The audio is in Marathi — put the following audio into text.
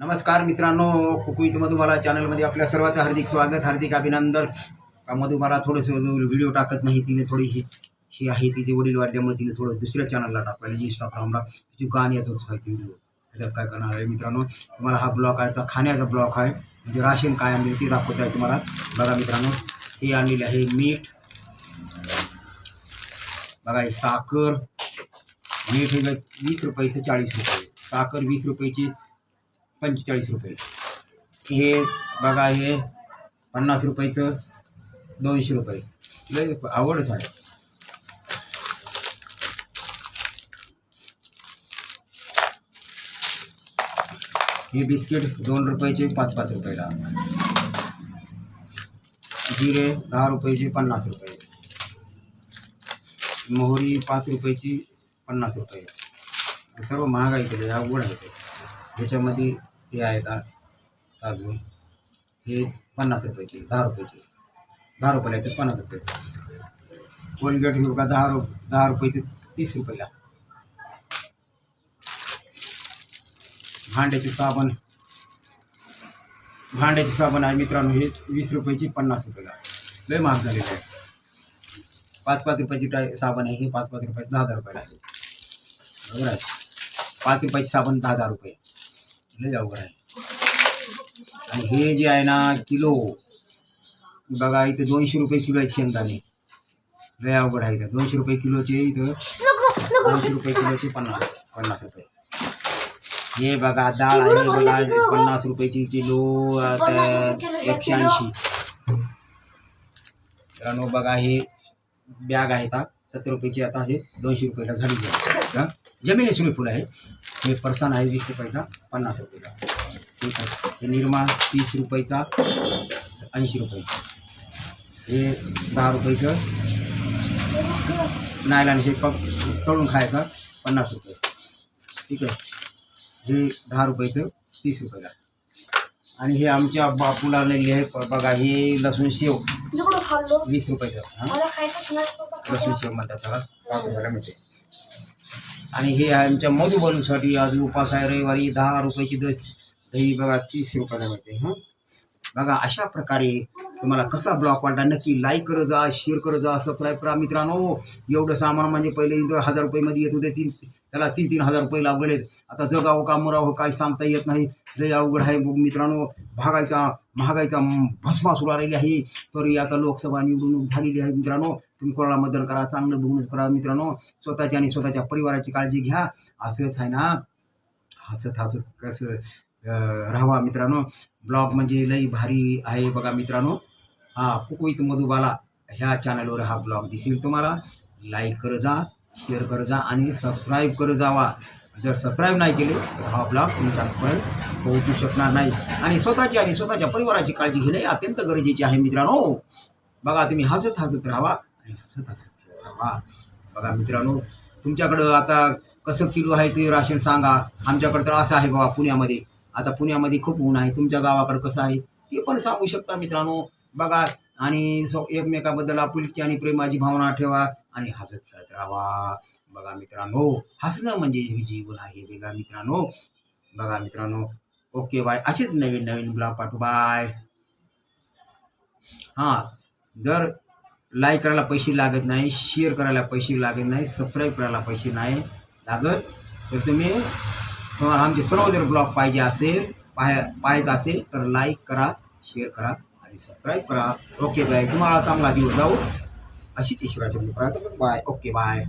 नमस्कार मित्रांनो कुकुईत मधुबाला चॅनलमध्ये आपल्या सर्वांचं हार्दिक स्वागत हार्दिक अभिनंदन. का मधुबाला थोडंसं व्हिडिओ टाकत नाही तिने थोडी ही ही आहे तिचे वडील वाढल्यामुळे तिने थोडं दुसऱ्या चॅनलला टाकलं इंस्टाग्रामला तिची गाण्याचाच आहे व्हिडिओ त्याच्यात काय करणार आहे मित्रांनो? तुम्हाला हा ब्लॉक आहे खाण्याचा ब्लॉक आहे. म्हणजे राशन काय आणले ते दाखवत आहे तुम्हाला. बघा मित्रांनो हे आणलेले आहे मीठ. बघा हे साखर. मीठ हे वीस रुपयाचं चाळीस रुपये. साखर वीस रुपयाची पंचेचाळीस रुपये. हे बघा हे पन्नास रुपयाचं दोनशे रुपये. लय आवडच आहे हे बिस्किट दोन रुपयाचे पाच पाच रुपयाला. जिरे दहा रुपयाचे पन्नास रुपये. मोहरी पाच रुपयाची पन्नास रुपये. सर्व महागाई केली अवघड आहे ते हे आहेत आ- काजू हे पन्नास रुपयाचे दहा रुपयाचे. दहा रुपयाला येते पन्नास रुपये. कोलगेट घेऊ का दहा रुप दहा रुपयाचे तीस रुपयाला. भांड्याचे साबण. भांड्याचे साबण आहे मित्रांनो हे वीस रुपयाची पन्नास रुपयाला. लय महाग झालेलं आहे. पाच पाच रुपयाची टाय साबण आहे हे पाच पाच रुपयाचे दहा दहा रुपयाला आहे. बरोबर आहे. पाच रुपयाची साबण दहा दहा रुपये. लय अवघड आहे. आणि हे जे आहे ना किलो बघा इथे दोनशे रुपये किलो आहेत शेंगदाणे. लय अवघड आहे इथं. दोनशे रुपये किलोचे इथं दोनशे रुपये किलोचे पन्नास पन्नास रुपये. हे बघा डाळ आहे बघा पन्नास रुपयाची किलो एकशे ऐंशी. मित्रांनो बघा हे बॅग आहे का सत्तर रुपयाची आता हे दोनशे रुपयाला झालेली आहे. जमिनी सूर्यफूल आहे. हे परसान आहे वीस रुपयाचा पन्नास रुपयाला. ठीक आहे. हे निरमा तीस रुपयाचा ऐंशी रुपयाचा. हे दहा रुपयाचं नायलान हे पक तळून खायचा पन्नास रुपये. ठीक आहे. हे दहा रुपयाचं तीस रुपयाला. आणि हे आमच्या बापूला नेले आहे प- बघा हे लसूण शेव. खाल्लो? वीस रुपयाचं. हां? मला खायचं नाही लसूण शेव म्हणतात त्याला. पाच रुपयाला मिळते आणि हे आमच्या मधुबलूसाठी आज उपास आहे रविवारी दहा रुपयाची दस दही बघा तीस रुपयाला मिळते. हां? बघा अशा प्रकारे तुम्हाला कसा ब्लॉग वाटला नक्की लाईक करत जा शेअर करत जा सबस्क्राईब करा. मित्रांनो एवढं सामान म्हणजे पहिले हजार रुपयेमध्ये येत होते. तीन त्याला तीन तीन हजार रुपये लागलेत आता जगावं का मरावं काय सांगता येत नाही. लय अवघड आहे. मित्रांनो भागायचा महागाईचा भस्मासुर आलेली आहे. तरी आता लोकसभा निवडणूक झालेली आहे. मित्रांनो तुम्ही कोणाला मतदान करा चांगलं बघूनच करा. मित्रांनो स्वतःची आणि स्वतःच्या परिवाराची काळजी घ्या. असंच आहे ना? हसत हसत कसं राहावा मित्रांनो. ब्लॉग म्हणजे लई भारी आहे बघा मित्रांनो. हा कुकुईत मधुबाला ह्या चॅनलवर हा ब्लॉग दिसेल तुम्हाला. लाईक कर जा शेअर कर जा आणि सबस्क्राईब कर जावा. जर सबस्क्राईब नाही केले तर हा ब्लॉग तुमच्यापर्यंत पोहोचू शकणार नाही. आणि स्वतःची आणि स्वतःच्या परिवाराची काळजी घेणे अत्यंत गरजेची आहे मित्रांनो. बघा तुम्ही हसत हसत राहावा आणि हसत हसत खेळत राहावा बघा मित्रांनो तुमच्याकडं आता कसं किलो आहे ते राशन सांगा. आमच्याकडं तर असं आहे बाबा पुण्यामध्ये. आता पुण्यामध्ये खूप ऊन आहे. तुमच्या गावाकडं कसं आहे? ते पण सांगू शकता मित्रांनो. बघा आणि सो एकमेकाबद्दल आपुलकी आणि प्रेमाची भावना ठेवा आणि हसत खेळत राहा. बघा मित्रांनो हसणं म्हणजे हे जीवन आहे बघा मित्रांनो. बघा मित्रांनो. Okay bye. असेच नवीन नवीन ब्लॉग पाठवू. बाय. हां जर लाईक करायला पैसे लागत नाही शेअर करायला पैसे लागत नाही सबस्क्राईब करायला पैसे नाही लागत तर तुम्ही तुम्हाला आमचे सर्व जर ब्लॉग पाहिजे असेल पाहाय पाहायचा असेल तर लाईक करा शेअर करा आणि सबस्क्राईब करा. ओके बाय तुम्हाला चांगला दिवस जाऊ. अशीच ईश्वराची प्रार्थना बाय ओके बाय